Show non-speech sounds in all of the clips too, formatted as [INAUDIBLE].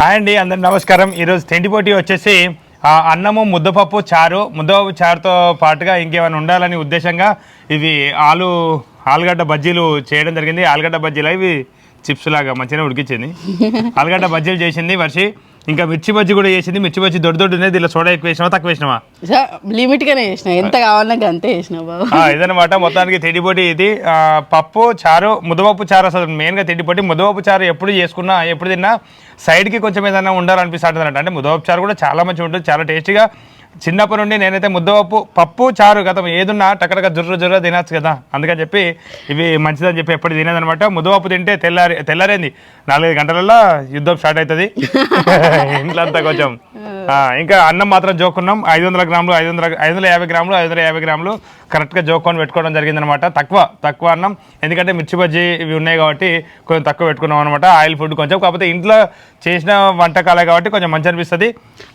Hi అండి అందరికి నమస్కారం. ఈరోజు తిండి పోటీ వచ్చేసి అన్నము ముద్దపప్పు చారు. ముద్దపప్పు చారుతో పాటుగా ఇంకేమైనా ఉండాలని ఉద్దేశంగా ఇవి ఆలు ఆలుగడ్డ బజ్జీలు చేయడం జరిగింది. ఆలుగడ్డ బజ్జీలు ఇవి చిప్స్ లాగా మంచిగా ఉడికించింది. [LAUGHS] ఆలుగడ్డ బజ్జీలు చేసింది వర్షి. ఇంకా మిర్చి బజ్జీ కూడా చేసింది. మిర్చి బజ్జీ దొడ్డు దొడ్డు ఉన్నది. ఇలా సోడా ఎక్కువ వేసినావా? తక్కువ వేసినావా? లిమిట్ గానే చేసిన. ఎంత కావాలన్నా అంతే చేసిన బాబు. ఇదన్నమాట. మొత్తానికి తిండిపోటీ ఇది. పప్పు చారు ముద్దపప్పు చారు అసలు మెయిన్గా తిండిపోటీ. ముద్దపప్పు చారు ఎప్పుడు చేసుకున్నా ఎప్పుడు తిన్నా సైడ్కి కొంచెం ఏదైనా ఉండాలనిపిస్తుంది అంటే ముద్దపప్పు చారు కూడా చాలా మంచిగా ఉంటుంది. చాలా టేస్టీగా చిన్నప్పటి నుండి నేనైతే ముద్దపప్పు పప్పు చారు గతం ఏదున్నా టక్కడక జుర్ర జుర్ర తినచ్చు కదా. అందుకని చెప్పి ఇవి మంచిదని చెప్పి ఎప్పుడు తినేదనమాట. ముద్దపప్పు తింటే తెల్లారి తెల్లారింది? నాలుగైదు గంటలలో యుద్ధం స్టార్ట్ అవుతుంది [LAUGHS] ఇంట్లో అంతా కొంచెం ఇంకా అన్నం మాత్రం జోకున్నాం. ఐదు వందల గ్రాములు ఐదు వందల ఐదు వందల యాభై గ్రాములు ఐదు వందల యాభై గ్రాములు కరెక్ట్గా జోకొని పెట్టుకోవడం జరిగిందనమాట. తక్కువ తక్కువ అన్నం. ఎందుకంటే మిర్చి బజ్జీ ఇవి ఉన్నాయి కాబట్టి కొంచెం తక్కువ పెట్టుకున్నాం అనమాట. ఆయిల్ ఫుడ్ కొంచెం. కాకపోతే ఇంట్లో చేసిన వంటకాలే కాబట్టి కొంచెం మంచి అనిపిస్తుంది.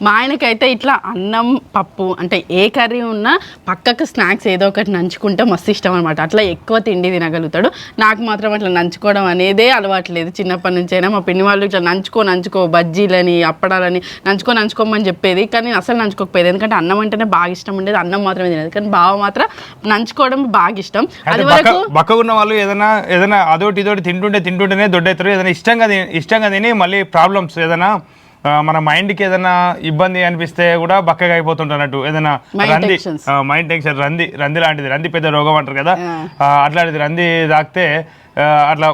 మా ఆయనకైతే ఇట్లా అన్నం పప్పు అంటే ఏ కర్రీ ఉన్నా పక్కకు స్నాక్స్ ఏదో ఒకటి నంచుకుంటే మస్తు ఇష్టం అనమాట. అట్లా ఎక్కువ తిండి తినగలుగుతాడు. నాకు మాత్రం అట్లా నంచుకోవడం అనేదే అలవాట్లేదు చిన్నప్పటి నుంచి అయినా మా పిన్ని వాళ్ళు ఇట్లా నంచుకో నంచుకో బజ్జీలని అప్పడాలని నంచుకో నంచుకోమని చెప్పేది. కానీ నేను అసలు నంచుకోకపోయేది. ఎందుకంటే అన్నం అంటేనే బాగా ఇష్టం ఉండేది. అన్నం మాత్రమే తినేది. కానీ బావ మాత్రం నంచుకోవడం బాగా ఇష్టం. అది బక్క వరకు బక్కగా ఉన్న వాళ్ళు ఏదైనా ఏదైనా అదోటి ఇదోటి తింటుంటే తింటుంటేనే దొడ్డవుతారు ఏదైనా ఇష్టంగా ఇష్టంగా తిని మళ్ళీ ప్రాబ్లమ్స్ ఏదైనా మన మైండ్కి ఏదైనా ఇబ్బంది అనిపిస్తే కూడా బక్కగా అయిపోతుంటున్నట్టు ఏదైనా రంది. మైండ్ టెన్షన్ రంది రంది లాంటిది. రంది పెద్ద రోగం అంటారు కదా. అట్లాంటిది రంది తాకితే అట్లా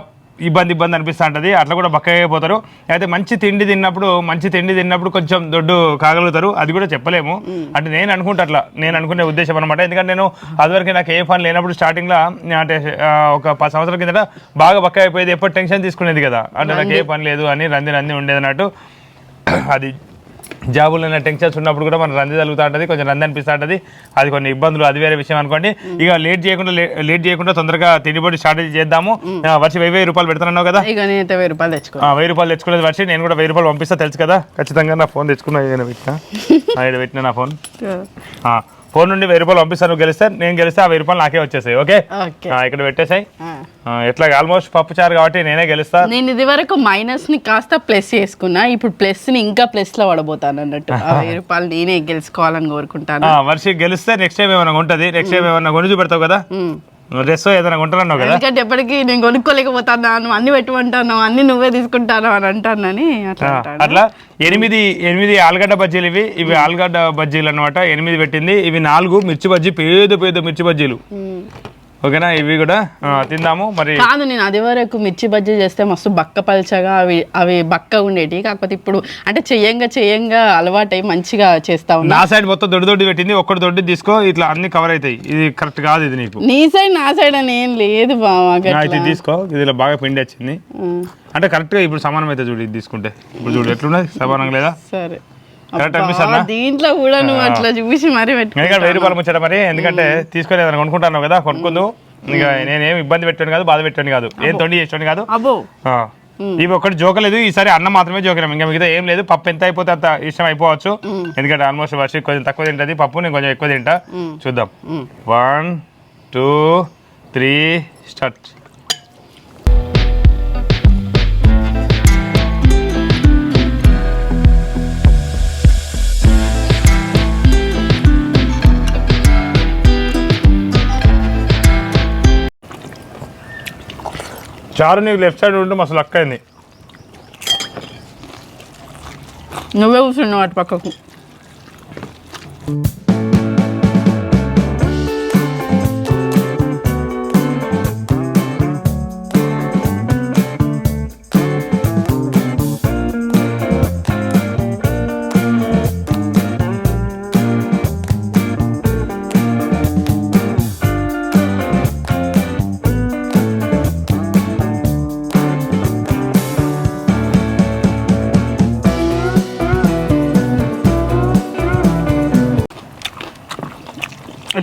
ఇబ్బంది ఇబ్బంది అనిపిస్తూ ఉంటుంది. అట్లా కూడా బక్కగా అయిపోతారు అయితే మంచి తిండి తిన్నప్పుడు మంచి తిండి తిన్నప్పుడు కొంచెం దొడ్డు కాగలుగుతారు. అది కూడా చెప్పలేము. అంటే నేను అనుకుంటా అట్లా. నేను అనుకునే ఉద్దేశం అనమాట ఎందుకంటే నేను అదివరకు నాకు ఏ పని లేనప్పుడు స్టార్టింగ్లో అంటే ఒక పది సంవత్సరాల కిందట బాగా బక్క అయిపోయేది. ఎప్పుడు టెన్షన్ తీసుకునేది కదా. అంటే నాకు ఏ పని లేదు అని రంది రంది ఉండేది అన్నట్టు. అది జాబులు టెన్షన్స్ ఉన్నప్పుడు కూడా మన రంది తగులుతూ ఉంటుంది కొంచెం రంది అనిపిస్తూ ఉంటుంది. అది కొన్ని ఇబ్బందులు అది వేరే విషయం అనుకోండి. ఇక లేట్ చేయకుండా లేట్ చేయకుండా తొందరగా తిండిపోటీ స్టార్ట్ చేద్దాము. వర్షి వెయ్యి వెయ్యి రూపాయలు పెడుతున్నావు కదా? వెయ్యి రూపాయలు తెచ్చుకో వెయ్యి రూపాయలు తెచ్చుకునేది వర్షి నేను కూడా వెయ్యి రూపాయలు పంపిస్తా తెలుసు కదా? ఖచ్చితంగా నా ఫోన్ తెచ్చుకున్నా పెట్టినా. [LAUGHS] పెట్టిన నా ఫోన్. ఫోన్ నుండి వెయ్యి రూపాయలు పంపిస్తాను నువ్వు గెలిస్తే నేను గెలిస్తే ఆ వెయ్యి రూపాయలు నాకే వచ్చేసాయి ఓకే? ఆ, ఇక్కడ పెట్టేసాయి. ఆ. ఎట్లా ఆల్మోస్ట్ పప్పు చారు కాబట్టి నేనే గెలుస్తా. నేను ఇది వరకు మైనస్ని కాస్త ప్లస్ చేసుకున్నా ఇప్పుడు ప్లస్ని ఇంకా ప్లస్లో పడబోతాను అన్నట్టు. ఆ వెయ్యి రూపాయలు నేనే గెలుచుకోవాలని కోరుకుంటాను. ఆ, వర్షి గెలిస్తే నెక్స్ట్ టైం ఏమైనా ఉంటుంది? నెక్స్ట్ టైం ఏమైనా కొని చూపెడతావు కదా? ఉమ్. డ్రెస్ ఏదైనా కొంటున్నావు కదా? ఎందుకంటే ఎప్పటికీ నేను కొనుక్కోలేకపోతాను అన్ని పెట్టుకుంటాను అన్ని నువ్వే తీసుకుంటాను అని అంటానని అట్లా ఎనిమిది ఎనిమిది ఆలుగడ్డ బజ్జీలు ఇవి. ఇవి ఆలుగడ్డ బజ్జీలు అన్నమాట. ఎనిమిది పెట్టింది. ఇవి నాలుగు మిర్చి బజ్జీ పేద పేద మిర్చి బజ్జీలు. ఓకేనా? ఇవి కూడా తిందాము. మరి కాదు నేను అది వరకు మిర్చి బజ్జీ చేస్తే మస్తు బక్క పల్చగా అవి అవి బక్క ఉండేటి. కాకపోతే ఇప్పుడు అంటే చెయ్యంగా చెయ్యంగా అలవాటై మంచిగా చేస్తా ఉన్నా. నా సైడ్ మొత్తం దొడ్డు దొడ్డు పెట్టింది. ఒక్కటి దొడ్డు తీసుకో ఇట్లా అన్ని కవర్ అవుతాయి ఇది కరెక్ట్ కాదు ఇది నీకు. నీ సైడ్ నా సైడ్ అని ఏం లేదు బావా. ఇది తీసుకో. ఇది బాగా పిండి వచ్చింది. అంటే కరెక్ట్గా ఇప్పుడు సమానం అయితే చూడు ఇది తీసుకుంటే. ఇప్పుడు చూడు ఎట్లున్నది? సమానం లేదా? సరే. దీంట్లో కూడా నువ్వు అట్లా చూసి మరీ వెయ్యి రూపాయలు ముచ్చట మరి. ఎందుకంటే తీసుకొని ఏదైనా కొనుక్కుంటాను కదా కొనుక్కుందు. ఇక నేనేం ఇబ్బంది పెట్టాను కాదు బాధ పెట్టాను కాదు. ఏం తొండి చేసాను కాదు. ఇవి ఒక్కటి జోకలేదు ఈసారి అన్నం మాత్రమే జోకినాం ఇంకా మిగతా ఏం లేదు పప్పు ఎంత అయిపోతే అంత ఇష్టం అయిపోవచ్చు. ఎందుకంటే ఆల్మోస్ట్ వర్షం కొంచెం తక్కువ తింటది పప్పు నేను కొంచెం ఎక్కువ తింటా. చూద్దాం. One two three start. చారు నీకు లెఫ్ట్ సైడ్ ఉంటే మస్తు లక్ అయింది. నువ్వే కూర్చున్నావు అటు పక్కకు.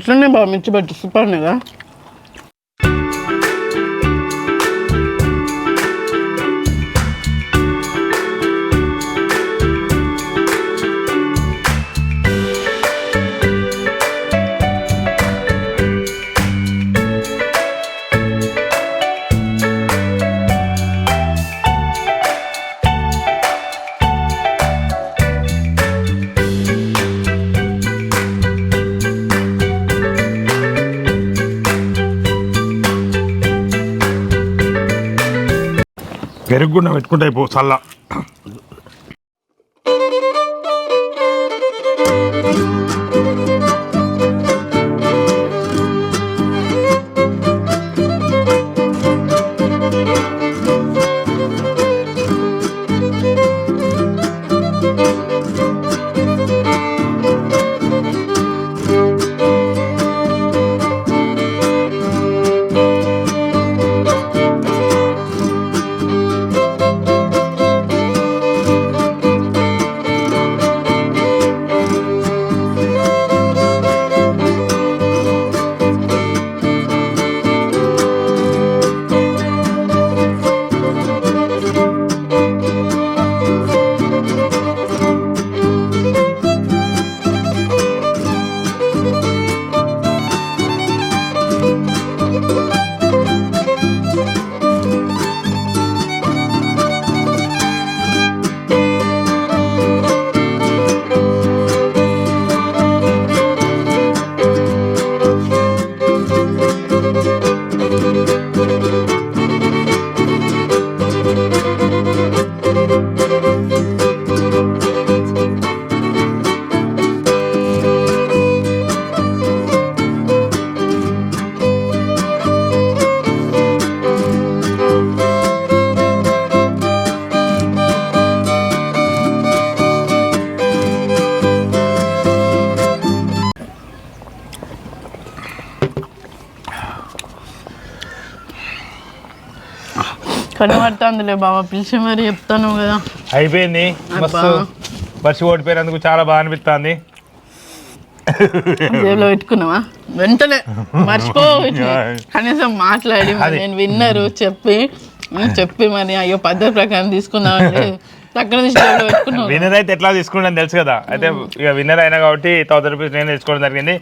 ఇట్లనే బాబు మిర్చి బజ్జీ? సూపర్ ఉన్నాయి కదా? పెరుగుకుండా పెట్టుకుంటే అయిపో చల్ల. కనబడుతుందిలే బాబా పిలిచి మరి చెప్తాను కదా. అయిపోయింది. మస్తు బస్సు ఓడిపోయినందుకు చాలా బాగా అనిపిస్తుంది. జేబులో పెట్టుకున్నావా? వెంటనే మర్చిపో [LAUGHS] కనీసం మాట్లాడి నేను విన్నరు చెప్పి. చెప్పి మరి అయ్యో పద్ధతి ప్రకారం తీసుకున్నామండి అక్కడ విన్నర్ అయితే ఎట్లా తీసుకుంటాను తెలుసు కదా. అయితే ఇక విన్నర్ అయినా కాబట్టి థౌసండ్ రూపీస్ నేను తీసుకోవడం జరిగింది.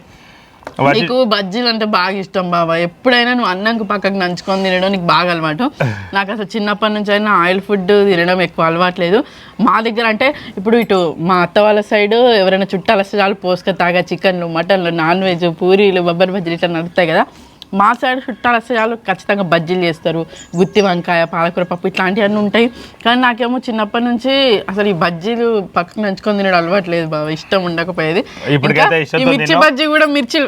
నీకు బజ్జీలు అంటే బాగా ఇష్టం బాబా ఎప్పుడైనా నువ్వు అన్నంకు పక్కకు నంచుకొని తినడం నీకు బాగా అలవాటు. నాకు అసలు చిన్నప్పటి నుంచి అయినా ఆయిల్ ఫుడ్ తినడం ఎక్కువ అలవాట్లేదు. మా దగ్గర అంటే ఇప్పుడు ఇటు మా అత్త వాళ్ళ సైడ్ ఎవరైనా చుట్టాలు వస్తే చాలు పోసుక తాగా చికెన్లు మటన్లు నాన్ వెజ్ పూరీలు బొబ్బరి బజ్జీలు ఇట్లా నడుపుతాయి కదా. మా సైడ్ చుట్టాలు వస్తే చాలు ఖచ్చితంగా బజ్జీలు చేస్తారు గుత్తి వంకాయ పాలకూర పప్పు ఇట్లాంటివన్నీ ఉంటాయి. కానీ నాకేమో చిన్నప్పటి నుంచి అసలు ఈ బజ్జీలు పక్కకు నంచుకొని తినడం అలవాట్లేదు బాబా ఇష్టం ఉండకపోయేది. ఈ మిర్చి? బజ్జీ కూడా మిర్చి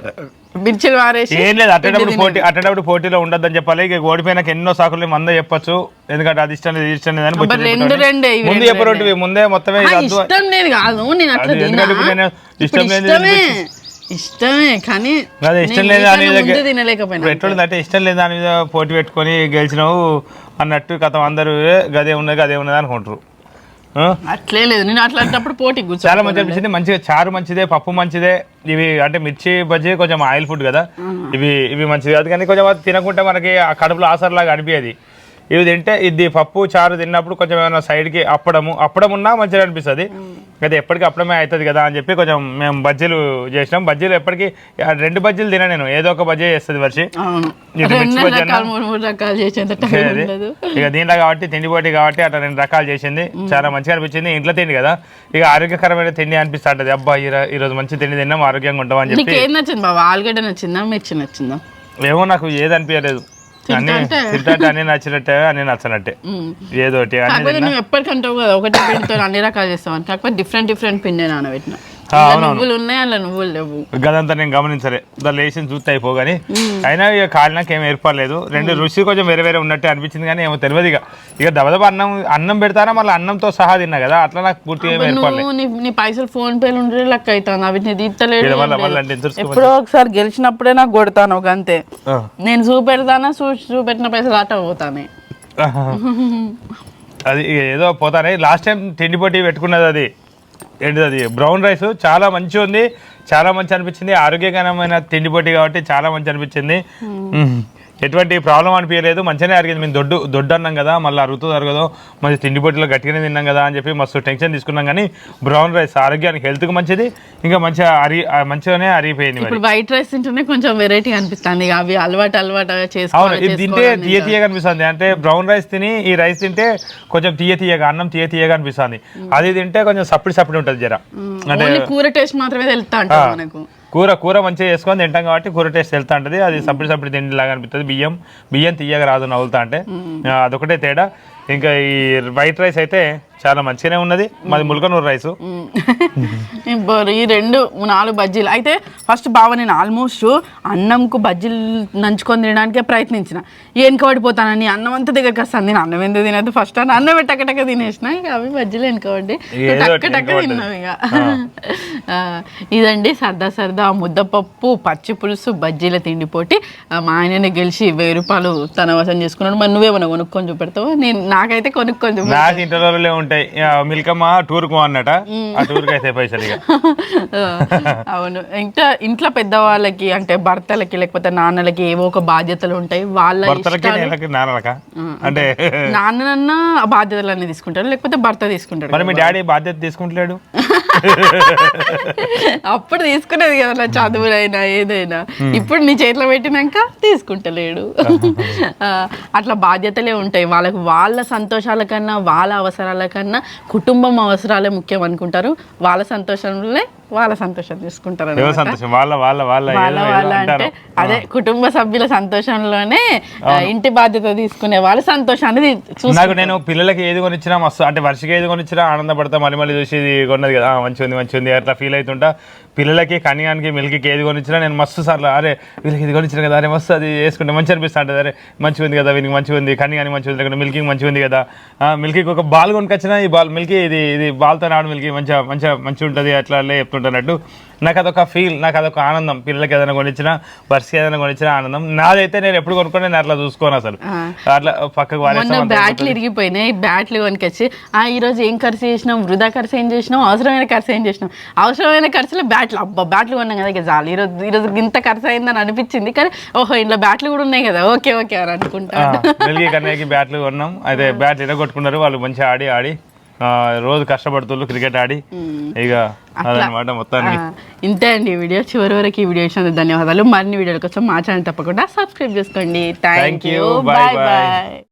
మిర్చిలు వారేసి ఏం లేదు అట్టేటప్పుడు పోటీ అట్టేటప్పుడు పోటీలో ఉండొద్దని చెప్పాలి. ఇక ఓడిపోయినాక ఎన్నో సాకులు మందే చెప్పొచ్చు. ఎందుకంటే అది ఇష్టం లేదు ఇష్టం లేదు అని అబ్బా, బుద్ధి రెండు. రెండే, ముందు రెండు చెప్పరోటివి ముందే మొత్తమే ఇష్టం లేదు కాదు నేను అట్లా ఇష్టం లేదు ఇష్టమే కానీ అదే ఇష్టం లేదు ముందు తినలేకపోయినా ఎట్లుంది అంటే ఇష్టం లేదు దాని మీద పోటీ పెట్టుకొని గెలిచినావు అన్నట్టు కథ అందరూ "ఏ, గదే ఉన్నది గదే ఉన్నది అనుకుంటారు? అట్లే లేదు నేను అట్లాంటప్పుడు పోటీ కూర్చో చాలా మంచి అనిపించింది మంచిగా చారు మంచిదే పప్పు మంచిదే. ఇవి అంటే మిర్చి బజ్జీ కొంచెం ఆయిల్ ఫుడ్ కదా. ఇవి ఇవి మంచిది. అది కానీ కొంచెం తినకుంటే మనకి ఆ కడుపులో ఆసరలాగా అనిపించేది ఇవి తింటే ఇది పప్పు చారు తిన్నప్పుడు కొంచెం ఏమైనా సైడ్కి అప్పడము అప్పడం ఉన్నా మంచిగా అనిపిస్తుంది. అయితే ఎప్పటికీ అప్పడమే అవుతుంది కదా అని చెప్పి కొంచెం మేము బజ్జీలు చేసినాం. బజ్జీలు ఎప్పటికీ రెండు బజ్జీలు తినా నేను. ఏదో ఒక బజ్జీ చేస్తుంది వర్షి ఇక దీంట్లో కాబట్టి తిండి పోటీ కాబట్టి అట్లా రెండు రకాలు చేసింది. చాలా మంచిగా అనిపించింది. ఇంట్లో తిండి కదా. ఇక ఆరోగ్యకరమైన తిండి అనిపిస్తా ఉంటది అబ్బా ఈరో- ఈరోజు మంచి తిండి తిన్నాం ఆరోగ్యంగా ఉంటాం అని చెప్పి. ఏం నచ్చింది బాబా ఆలుగడ్డ నచ్చిందా? మిర్చి నచ్చిందా? ఏమో నాకు ఏది అనిపించలేదు? తింటే అన్ని నచ్చినట్టే అన్ని నచ్చనట్టే. ఏదో కాకపోతే నువ్వు ఎప్పటికంటావు కదా ఒకటే పిండితో అన్ని రకాలు చేస్తావు కాకపోతే డిఫరెంట్ డిఫరెంట్ పిండి నానబెట్టిన. నువ్వులు ఉన్నాయి అలా నువ్వులు లేవు. గదంతా నేను గమనించలే. దాన్ని వేసి చూస్తే అయిపోగాని. అయినా ఇక కాలినాక ఏం ఏర్పడలేదు. రెండు రుచి కొంచెం వేరే వేరే ఉన్నట్టే అనిపించింది కానీ ఏమో తెలియదు ఇక. ఇక దబదబ అన్నం అన్నం పెడతారా మళ్ళీ అన్నంతో సహా తిన్నా కదా? అట్లా నాకు పూర్తిగా ఏం ఏర్పడలేదు నీ పైసలు ఫోన్ పేలు ఉండే లెక్క అవుతాను అవి నీ తీస్తలేడు ఈడ ఏం మళ్ళా- లేదు. మళ్ళా అంటే తెలుసుకోమని ఎప్పుడో ఒకసారి గెలిచినప్పుడే నాకు కొడతాను ఒక అంతే. నేను చూపెడతానా చూపెట్టిన పైసలు అట పోతానే. అది ఏదో పోతానే. లాస్ట్ టైం తిండి పొట్టి పెట్టుకున్నది అది. ఏంటిది అది? బ్రౌన్ రైస్ చాలా మంచిగా ఉంది. చాలా మంచి అనిపించింది. ఆరోగ్యకరమైన తిండి పొట్టి కాబట్టి చాలా మంచి అనిపించింది. ఎటువంటి ప్రాబ్లం అనిపించలేదు. మంచిగానే అరిగింది. మేము దొడ్డు దొడ్డు అన్నాం కదా మళ్ళీ అరుగుతుంది అరగదో మంచి తిండి పొట్టిలో గట్టిగానే తిన్నాం కదా అని చెప్పి మస్తు టెన్షన్ తీసుకున్నాం కానీ బ్రౌన్ రైస్ ఆరోగ్యానికి హెల్త్కి మంచిది. ఇంకా మంచిగా అరి మంచిగానే అరిగిపోయింది ఇప్పుడు వైట్ రైస్ తింటేనే కొంచెం వెరైటీ అనిపిస్తుంది. అవి అలవాటు అలవాటు అవును ఇది తింటే తీయ తీయగా అనిపిస్తుంది. అంటే బ్రౌన్ రైస్ తిని ఈ రైస్ తింటే కొంచెం తీయ తీయగా అన్నం తీయ తీయగా అనిపిస్తుంది. అది తింటే కొంచెం సప్పుడు సప్పుడు ఉంటుంది జర. అంటే కూర టేస్ట్ మాత్రమే తెలుస్తా మనకు. కూర కూర మంచిగా చేసుకొని తింటాం కాబట్టి కూర టేస్ట్ వెళ్తా ఉంటుంది. అది సప్పుడు సప్పుడు తిండి లాగా అనిపిస్తుంది. బియ్యం బియ్యం తీయగా రాదు నవ్వులుతా అంటే. అదొకటే తేడా. ఇంకా ఈ వైట్ రైస్ అయితే చాలా మంచిగానే ఉన్నది. మాది ములకనూరు రైస్. [LAUGHS] ఈ రెండు నాలుగు బజ్జీలు. అయితే ఫస్ట్ బావ నేను ఆల్మోస్ట్ అన్నంకు బజ్జీలు నంచుకొని తినడానికే ప్రయత్నించిన. వెనుకబడిపోతానని అన్నం అంతా దగ్గరికి వస్తాను నేను అన్నం ఎందుకు తినదు ఫస్ట్ అని అన్నం టక్క టక్క తినేసిన. ఇక అవి బజ్జీలు వెనుకబడి ఏదో టక్క ఒకటి టక్క వెనుకబడ్డది. తిన్నాం ఇక. ఇదండి సరదా సరదా ముద్దపప్పు పచ్చి పులుసు బజ్జీల తిండి పోటీ. ఆ, మా ఆయననే గెలిచి వెయ్యి రూపాయలు తన వశం చేసుకున్నాడు. మరి నువ్వేమన్నా కొనుక్కొని చూపెడతావు? నేను నాకైతే కొనుక్కొని ఇంటర్వ్యూలే ఉంటాయి ఇక మిల్కమ్మ టూర్కు అన్నట ఆ టూర్కి అయితే పైసలు ఇక [LAUGHS] అవును. ఇంకా ఇంట్లో పెద్దవాళ్ళకి అంటే భర్తలకి లేకపోతే నాన్నలకి ఏవో ఒక బాధ్యతలు ఉంటాయి. వాళ్ళ భర్తలకి నాన్నలక? అంటే నాన్ననన్నా ఆ బాధ్యతలన్నీ తీసుకుంటారు లేకపోతే భర్త తీసుకుంటాడు మరి మీ డాడీ బాధ్యత తీసుకుంటలేడు? [LAUGHS] అప్పుడు తీసుకునేది కదా చదువులైనా ఏదైనా. ఇప్పుడు నీ చేతిలో పెట్టినాక తీసుకుంటలేడు. అట్లా బాధ్యతలే ఉంటాయి. వాళ్ళకు వాళ్ళ సంతోషాల కన్నా వాళ్ళ అవసరాల కన్నా కన్నా కుటుంబం అవసరాలే ముఖ్యం అనుకుంటారు. వాళ్ళ సంతోషంలో వాళ్ళ సంతోషం అన్నమాట. సంతోషం? వాళ్ళ వాళ్ళ వాళ్ళ వాళ్ళ అంటే అదే కుటుంబ సభ్యుల సంతోషంలోనే ఇంటి బాధ్యత తీసుకునే వాళ్ళ సంతోషాన్ని చూసుకుంటారు. నాకు నేను పిల్లలకి ఏది కొనిచ్చినా మస్తు అంటే వర్షకి ఏది కొనిచ్చినా ఆనందపడతా మళ్ళీ మళ్ళీ చూసి ఇది కొన్నది కదా ఆ, మంచిగా ఉంది మంచిగా ఉంది అట్లా ఫీల్ అవుతుంటా. పిల్లలకి కన్యానికి మిల్క్కి ఏది కొనిచ్చినా నేను మస్తు సార్లు అరే వీళ్ళకి ఇది కొనిచ్చిన కదా అరే మస్తు అది వేసుకుంటే మంచి అనిపిస్తా ఉంటుంది అరే మంచిగా ఉంది కదా వీనికి మంచిగా ఉంది కన్యానికి మంచిగా ఉంది లేకుంటే మిల్కింగ్ మంచిగా ఉంది కదా. మిల్కీకి ఒక బాల్ కొనుకొచ్చినా ఈ బాల్ మిల్కీ ఇది ఇది బాల్తో రావడం మిల్కీ మంచిగా మంచిగా మంచిగా ఉంటుంది అట్లా అట్లా చెప్తుంటున్నట్టు నాకు అదొక ఫీల్ నాకు అదొక ఆనందం. పిల్లలకి ఏదైనా కొనిచ్చినా వర్షకి ఏదైనా కొనిచ్చినా ఆనందం. నాదైతే నేను ఎప్పుడు కొనుక్కొని నేను అట్లా చూసుకోను అసలు. అట్లా పక్కకు. బ్యాట్లు ఇరిగిపోయినాయి. బ్యాట్లు కొనుకొచ్చి ఆ ఈ రోజు ఏం ఖర్చు చేసినాం? వృధా ఖర్చు ఏం చేసినాం? అవసరమైన ఖర్చు ఏం చేసినాం? అవసరమైన ఖర్చులో బ్యాట్లు అబ్బా బ్యాట్లు కొన్నాం కదా ఇక చాలు. ఈరోజు ఈరోజు ఇంత ఖర్చు అయిందని అనిపించింది. కానీ ఓహో ఇంట్లో బ్యాట్లు కూడా ఉన్నాయి కదా. ఓకే ఓకే అని అనుకుంటాను వెలిగి కన్నయ్యకి బ్యాట్లు కొన్నాం. అయితే బ్యాట్లు ఇరగొట్టుకున్నారు. వాళ్ళు మంచిగా ఆడి ఆడి. రోజు కష్టపడుతున్నారు క్రికెట్ ఆడి. ఇక అదనమాట మొత్తానికి. ఇంతే అండి ఈ వీడియో. చివరి వరకు ఈ వీడియో ఇచ్చినందుకు ధన్యవాదాలు. మరిన్ని వీడియోల కోసం మా ఛానల్ తప్పకుండా సబ్స్క్రైబ్ చేసుకోండి. థ్యాంక్. You bye. బాయ్